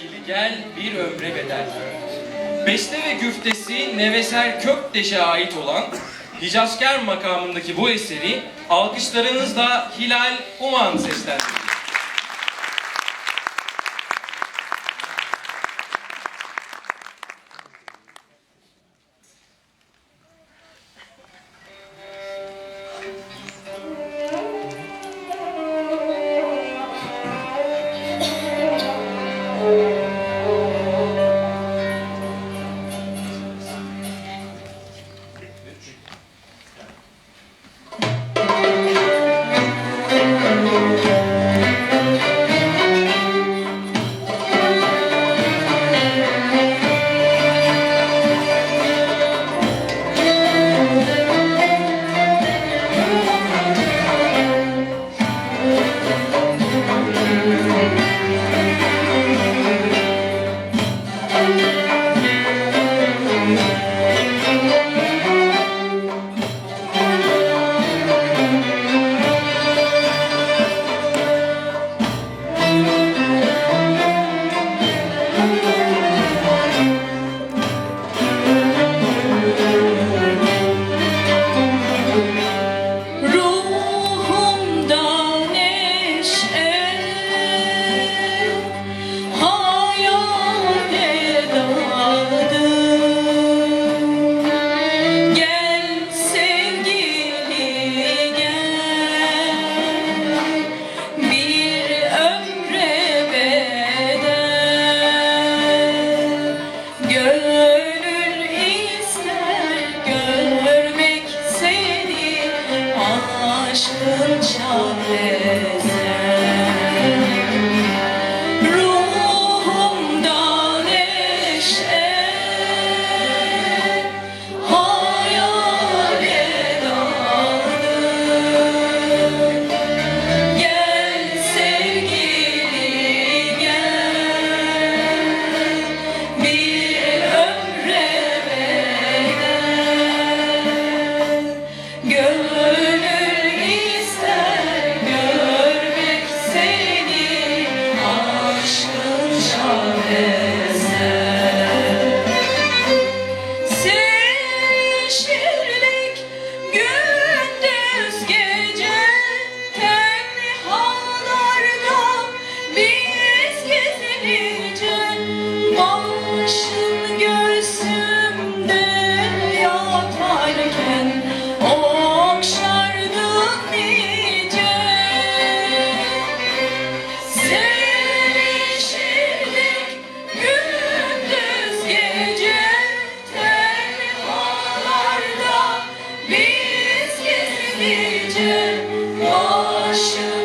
Gibi gel bir ömre bedel. Beste ve güftesi Neveser Kökteş'e ait olan Hicazkar makamındaki bu eseri alkışlarınızla Hilal Uman seslendirdi. 춘천에서 of. 一句，我想。